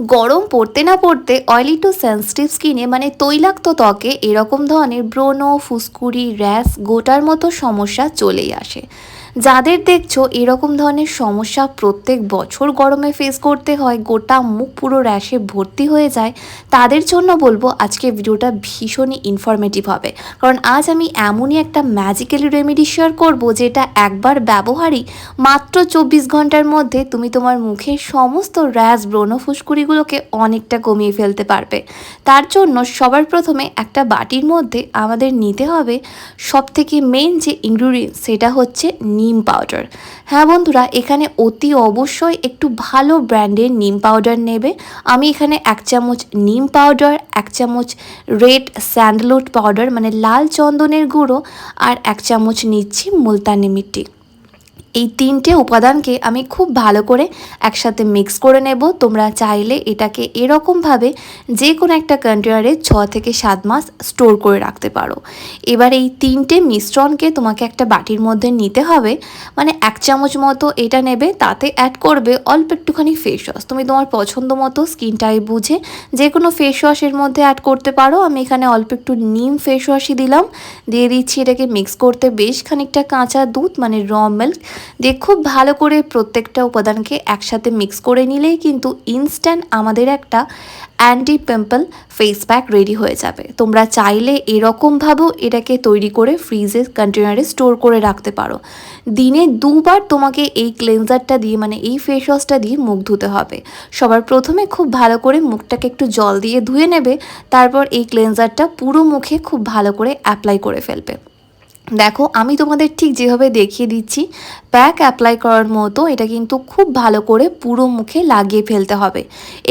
গরম পড়তে না পড়তে অয়েলি টু সেন্সিটিভ স্কিনে মানে তৈলাক্ত ত্বকে এরকম ধরনের ব্রণ, ফুসকুড়ি, র্যাশ গোটার মতো সমস্যা চলেই আসে। যাদের দেখছ এরকম ধরনের সমস্যা প্রত্যেক বছর গরমে ফেস করতে হয়, গোটা মুখ পুরো র্যাশে ভর্তি হয়ে যায়, তাদের জন্য বলব আজকে ভিডিওটা ভীষণই ইনফরমেটিভ হবে। কারণ আজ আমি এমনই একটা ম্যাজিক্যালি রেমেডি শেয়ার করব যেটা একবার ব্যবহারই মাত্র চব্বিশ ঘণ্টার মধ্যে তুমি তোমার মুখের সমস্ত র্যাশ ব্রণ ফুসকুড়িগুলোকে অনেকটা কমিয়ে ফেলতে পারবে। তার জন্য সবার প্রথমে একটা বাটির মধ্যে আমাদের নিতে হবে সব থেকে মেন যে ইনগ্রিডিয়েন্টস সেটা হচ্ছে নিম পাউডার হ্যাঁ বন্ধুরা, এখানে অতি অবশ্যই একটু ভালো ব্র্যান্ডের নিম পাউডার নেবে। আমি এখানে এক চামচ নিম পাউডার এক চামচ রেড স্যান্ডলুট পাউডার মানে লাল চন্দনের গুঁড়ো, আর এক চামচ নিচ্ছি মুলতানি মিট্টি। এই তিনটে উপাদানকে আমি খুব ভালো করে একসাথে মিক্স করে নেব। তোমরা চাইলে এটাকে এরকমভাবে যে কোনো একটা কন্টেনারে ছ থেকে সাত মাস স্টোর করে রাখতে পারো। এবার এই তিনটে মিশ্রণকে তোমাকে একটা বাটির মধ্যে নিতে হবে। মানে এক চামচ মতো এটা নেবে, তাতে অ্যাড করবে অল্প একটুখানি ফেস ওয়াশ তুমি তোমার পছন্দ মতো স্কিন টাইপ বুঝে যে কোনো ফেস ওয়াশের মধ্যে অ্যাড করতে পারো। আমি এখানে অল্প একটু নিম ফেস ওয়াশই দিলাম। দিয়ে দিচ্ছি এটাকে মিক্স করতে বেশ খানিকটা কাঁচা দুধ মানে র মিল্ক দিয়ে খুব ভালো করে প্রত্যেকটা উপাদানকে একসাথে মিক্স করে নিলেই কিন্তু ইনস্ট্যান্ট আমাদের একটা anti pimple face pack ready হয়ে যাবে। তোমরা চাইলে এরকমভাবেও এটাকে তৈরি করে ফ্রিজে কন্টেনারে স্টোর করে রাখতে পারো। দিনে দুবার তোমাকে এই ক্লেনজারটা দিয়ে মানে এই ফেস ওয়াশটা দিয়ে মুখ ধুতে হবে। সবার প্রথমে খুব ভালো করে মুখটাকে একটু জল দিয়ে ধুয়ে নেবে, তারপর এই ক্লেনজারটা পুরো মুখে খুব ভালো করে অ্যাপ্লাই করে ফেলবে। দেখো, আমি তোমাদের ঠিক যেভাবে দেখিয়ে দিচ্ছি প্যাক অ্যাপ্লাই করার মতো এটা কিন্তু খুব ভালো করে পুরো মুখে লাগিয়ে ফেলতে হবে।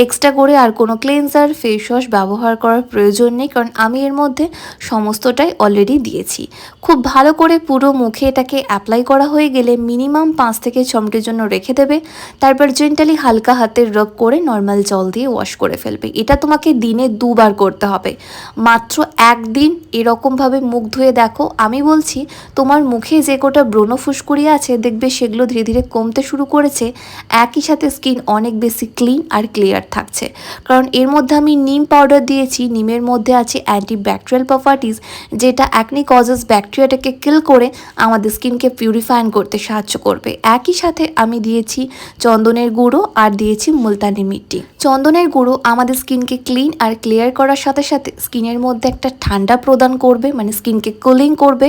এক্সট্রা করে আর কোনো ক্লেন্সার ফেস ওয়াশ ব্যবহার করার প্রয়োজন নেই, কারণ আমি এর মধ্যে সমস্তটাই অলরেডি দিয়েছি। খুব ভালো করে পুরো মুখে এটাকে অ্যাপ্লাই করা হয়ে গেলে মিনিমাম পাঁচ থেকে ছ মিনিটের জন্য রেখে দেবে, তারপর জেন্টালি হালকা হাতের রব করে নর্মাল জল দিয়ে ওয়াশ করে ফেলবে। এটা তোমাকে দিনে দুবার করতে হবে। মাত্র একদিন এরকমভাবে মুখ ধুয়ে দেখো, আমি বলছি, তোমার মুখে যে কোটা ব্রণ ফুসকুড়ি আছে, দেখবে সেগুলো ধীরে ধীরে কমতে শুরু করেছে। একই সাথে স্কিন অনেক বেশি ক্লিন আর ক্লিয়ার থাকছে। কারণ এর মধ্যে আমি নিম পাউডার দিয়েছি, নিমের মধ্যে আছে অ্যান্টি ব্যাকটেরিয়াল প্রপার্টিস, যেটা অ্যাকনি কজেস ব্যাকটেরিয়াটাকে কিল করে আমাদের স্কিনকে পিউরিফাইন করতে সাহায্য করবে। একই সাথে আমি দিয়েছি চন্দনের গুঁড়ো আর দিয়েছি মুলতানি মিট্টি। চন্দনের গুঁড়ো আমাদের স্কিনকে ক্লিন আর ক্লিয়ার করার সাথে সাথে স্কিনের মধ্যে একটা ঠান্ডা প্রদান করবে মানে স্কিনকে কুলিং করবে।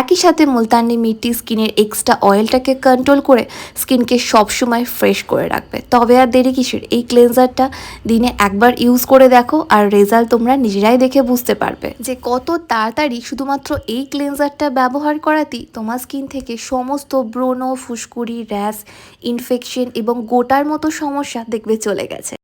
একই সাথে মুলতানি মিট্টি স্কিনের এক্সট্রা অয়েলটাকে কন্ট্রোল করে স্কিনকে সবসময় ফ্রেশ করে রাখবে। তবে আর দেরি কিসের? এই ক্লেনজারটা দিনে একবার ইউজ করে দেখো আর রেজাল্ট তোমরা নিজেরাই দেখে বুঝতে পারবে। যে কত তাড়াতাড়ি শুধুমাত্র এই ক্লেনজারটা ব্যবহার করাতেই তোমার স্কিন থেকে সমস্ত ব্রণ, ফুসকুড়ি র্যাশ ইনফেকশন এবং গোটার মতো সমস্যা দেখবে চলে গেছে।